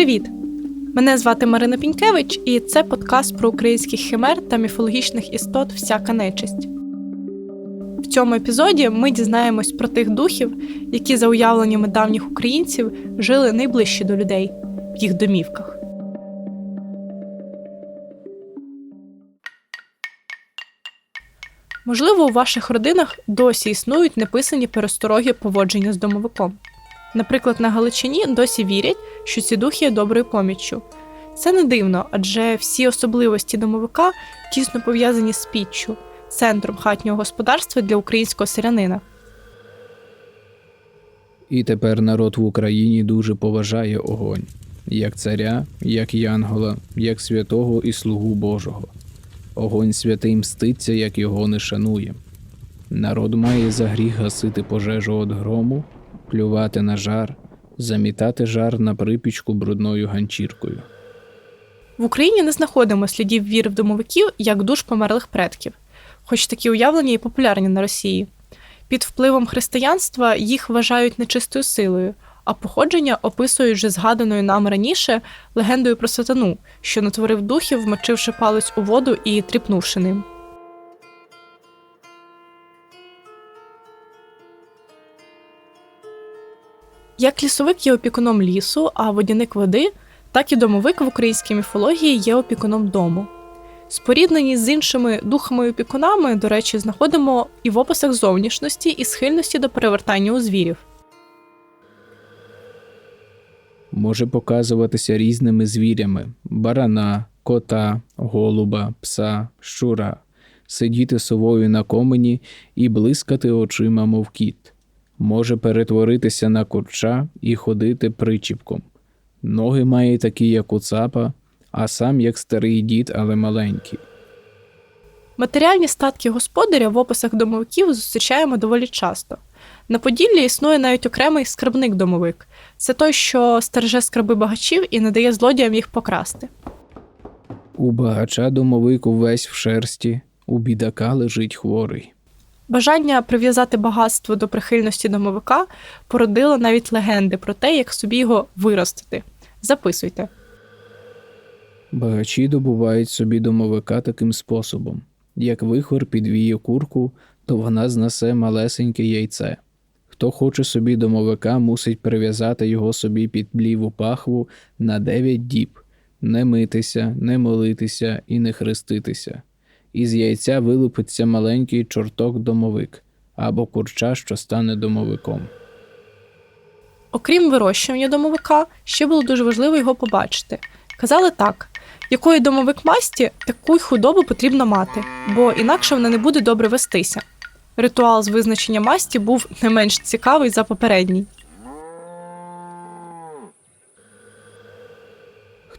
Привіт! Мене звати Марина Пінькевич, і це подкаст про українських химер та міфологічних істот Всяка нечисть. В цьому епізоді ми дізнаємось про тих духів, які, за уявленнями давніх українців, жили найближче до людей в їх домівках. Можливо, у ваших родинах досі існують неписані перестороги поводження з домовиком. Наприклад, на Галичині досі вірять, що ці духи є доброю поміччю. Це не дивно, адже всі особливості домовика тісно пов'язані з піччю, центром хатнього господарства для українського селянина. І тепер народ в Україні дуже поважає огонь, як царя, як янгола, як святого і слугу Божого. Огонь святий мститься, як його не шанує. Народ має за гріх гасити пожежу від грому, плювати на жар, замітати жар на припічку брудною ганчіркою. В Україні не знаходимо слідів віри в домовиків як душ померлих предків, хоч такі уявлення і популярні на Росії. Під впливом християнства їх вважають нечистою силою, а походження описують вже згаданою нам раніше легендою про сатану, що натворив духів, вмочивши палець у воду і тріпнувши ним. Як лісовик є опікуном лісу, а водяник води, так і домовик в українській міфології є опікуном дому. Споріднені з іншими духами-опікунами, до речі, знаходимо і в описах зовнішності і схильності до перевертання у звірів. Може показуватися різними звірями: барана, кота, голуба, пса, щура, сидіти совою на комені і блискати очима, мов кіт. Може перетворитися на курча і ходити причіпком. Ноги має такі, як у цапа, а сам як старий дід, але маленький. Матеріальні статки господаря в описах домовиків зустрічаємо доволі часто. На Поділлі існує навіть окремий скарбник-домовик. Це той, що стереже скарби багачів і не дає злодіям їх покрасти. У багача домовик увесь в шерсті, у бідака лежить хворий. Бажання прив'язати багатство до прихильності домовика породило навіть легенди про те, як собі його виростити. Записуйте. Багачі добувають собі домовика таким способом: як вихор підвіє курку, то вона знесе малесеньке яйце. Хто хоче собі домовика, мусить прив'язати його собі під ліву пахву на дев'ять діб, не митися, не молитися і не хреститися. Із яйця вилупиться маленький чорток-домовик або курча, що стане домовиком. Окрім вирощування домовика, ще було дуже важливо його побачити. Казали так: якої домовик масті, таку й худобу потрібно мати, бо інакше вона не буде добре вестися. Ритуал з визначення масті був не менш цікавий за попередній.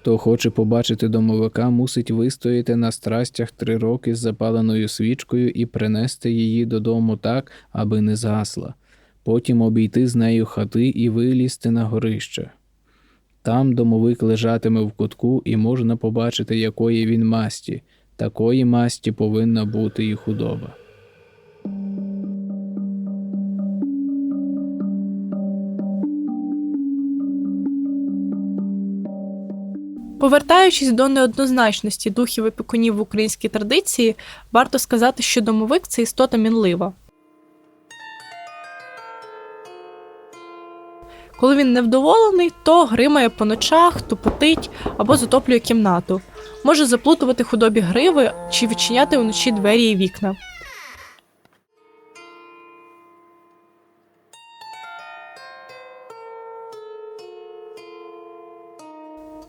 Хто хоче побачити домовика, мусить вистояти на страстях три роки з запаленою свічкою і принести її додому так, аби не згасла, потім обійти з нею хати і вилізти на горище. Там домовик лежатиме в кутку і можна побачити, якої він масті. Такої масті повинна бути і худоба. Повертаючись до неоднозначності духів і пекунів в українській традиції, варто сказати, що домовик це істота мінлива. Коли він невдоволений, то гримає по ночах, тупотить або затоплює кімнату, може заплутувати худобі гриви чи відчиняти вночі двері і вікна.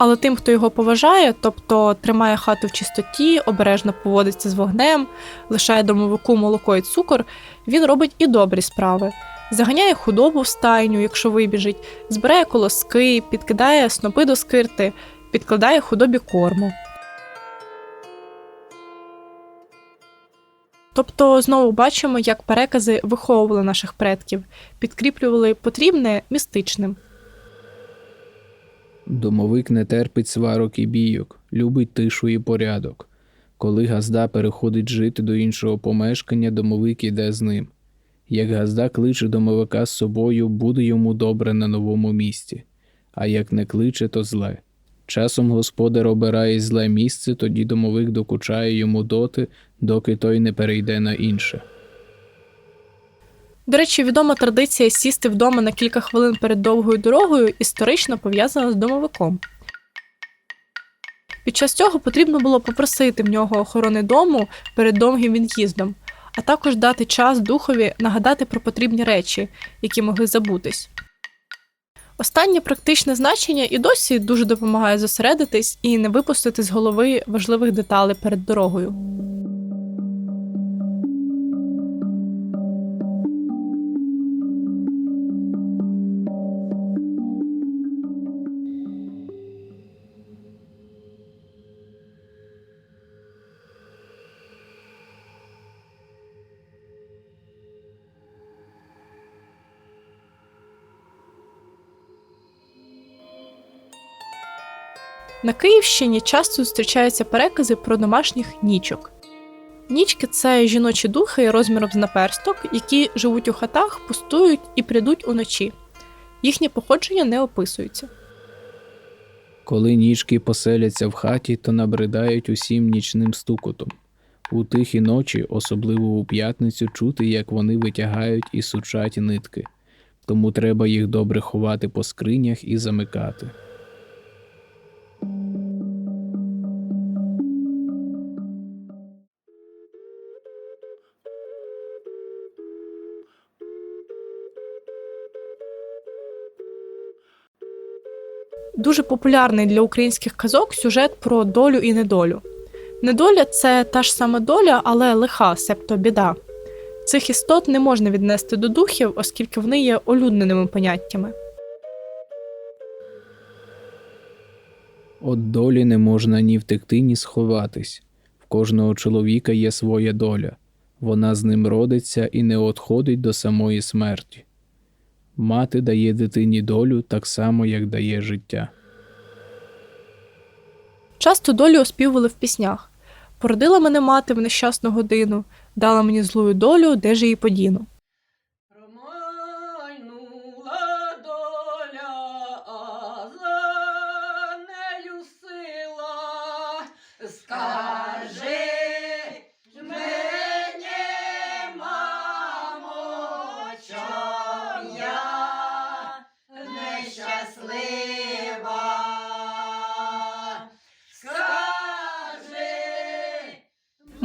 Але тим, хто його поважає, тобто тримає хату в чистоті, обережно поводиться з вогнем, лишає домовику молоко і цукор, він робить і добрі справи. Заганяє худобу в стайню, якщо вибіжить, збирає колоски, підкидає снопи до скирти, підкладає худобі корму. Тобто знову бачимо, як перекази виховували наших предків, підкріплювали потрібне містичним. Домовик не терпить сварок і бійок, любить тишу і порядок. Коли газда переходить жити до іншого помешкання, домовик іде з ним. Як газда кличе домовика з собою, буде йому добре на новому місці. а як не кличе, то зле. Часом господар обирає зле місце, тоді домовик докучає йому доти, доки той не перейде на інше. До речі, відома традиція сісти вдома на кілька хвилин перед довгою дорогою історично пов'язана з домовиком. Під час цього потрібно було попросити в нього охорони дому перед довгим від'їздом, а також дати час духові нагадати про потрібні речі, які могли забутись. Останнє практичне значення і досі дуже допомагає зосередитись і не випустити з голови важливих деталей перед дорогою. На Київщині часто зустрічаються перекази про домашніх нічок. Нічки це жіночі духи розміром з наперсток, які живуть у хатах, пустують і прийдуть уночі. Їхнє походження не описується. Коли ніжки поселяться в хаті, то набридають усім нічним стукотом. У тихі ночі, особливо у п'ятницю, чути, як вони витягають і сучать нитки, тому треба їх добре ховати по скринях і замикати. Дуже популярний для українських казок сюжет про долю і недолю. Недоля це та ж сама доля, але лиха, себто біда. Цих істот не можна віднести до духів, оскільки вони є олюдненими поняттями. От долі не можна ні втекти, ні сховатись. В кожного чоловіка є своя доля. Вона з ним родиться і не отходить до самої смерті. Мати дає дитині долю так само, як дає життя. Часто долю оспівували в піснях. Породила мене мати в нещасну годину, дала мені злую долю, де ж її подіну.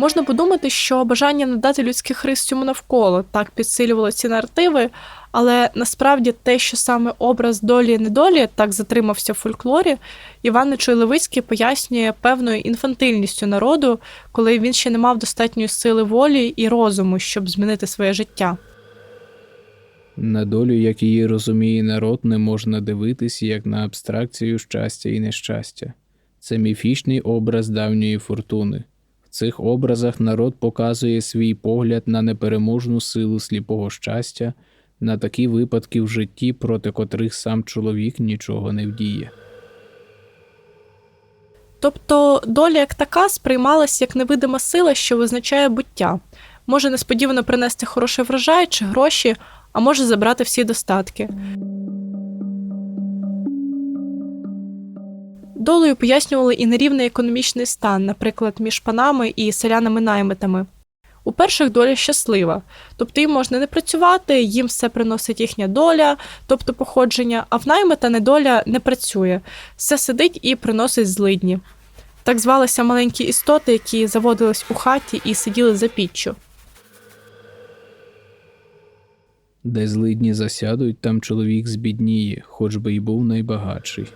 Можна подумати, що бажання надати людських рис цьому навколо так підсилювало ці наративи, але насправді те, що саме образ долі і недолі так затримався в фольклорі, Іван Нечуй Левицький пояснює певною інфантильністю народу, коли він ще не мав достатньої сили волі і розуму, щоб змінити своє життя. На долю, як її розуміє народ, не можна дивитись як на абстракцію щастя і нещастя. Це міфічний образ давньої фортуни. В цих образах народ показує свій погляд на непереможну силу сліпого щастя, на такі випадки в житті, проти котрих сам чоловік нічого не вдіє. Тобто доля як така сприймалась як невидима сила, що визначає буття, може несподівано принести хороший врожай чи гроші, а може забрати всі достатки. Долею пояснювали і нерівний економічний стан, наприклад, між панами і селянами-наймитами. У перших доля щаслива, тобто їм можна не працювати, їм все приносить їхня доля, тобто походження, а в наймита недоля не працює, все сидить і приносить злидні. Так звалися маленькі істоти, які заводились у хаті і сиділи за піччю. Де злидні засядуть, там чоловік збідніє, хоч би й був найбагатший.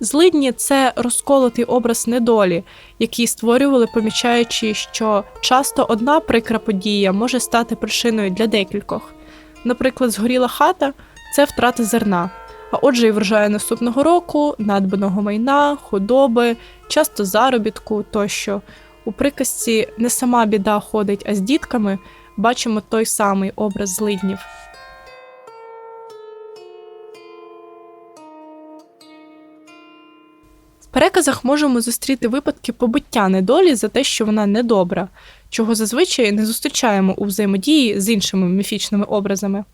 Злидні це розколотий образ недолі, який створювали, помічаючи, що часто одна прикра подія може стати причиною для декількох. Наприклад, згоріла хата це втрата зерна, а отже, і врожаю наступного року, надбаного майна, худоби, часто заробітку тощо. У приказці не сама біда ходить, а з дітками бачимо той самий образ злиднів. Переказах можемо зустріти випадки побиття недолі за те, що вона недобра, чого зазвичай не зустрічаємо у взаємодії з іншими міфічними образами.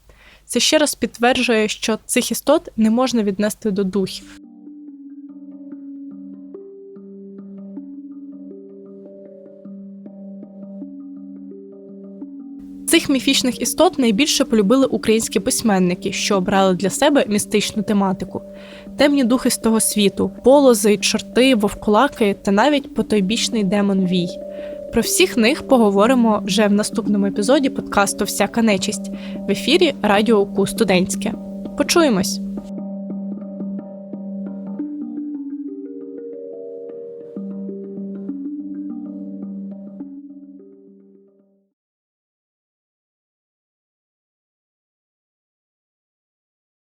Це ще раз підтверджує, що цих істот не можна віднести до духів. Цих міфічних істот найбільше полюбили українські письменники, що обрали для себе містичну тематику. Темні духи з того світу, полози, чорти, вовкулаки та навіть потойбічний демон Вій. Про всіх них поговоримо вже в наступному епізоді подкасту Всяка нечисть в ефірі Радіо УКУ Студентське. Почуємось!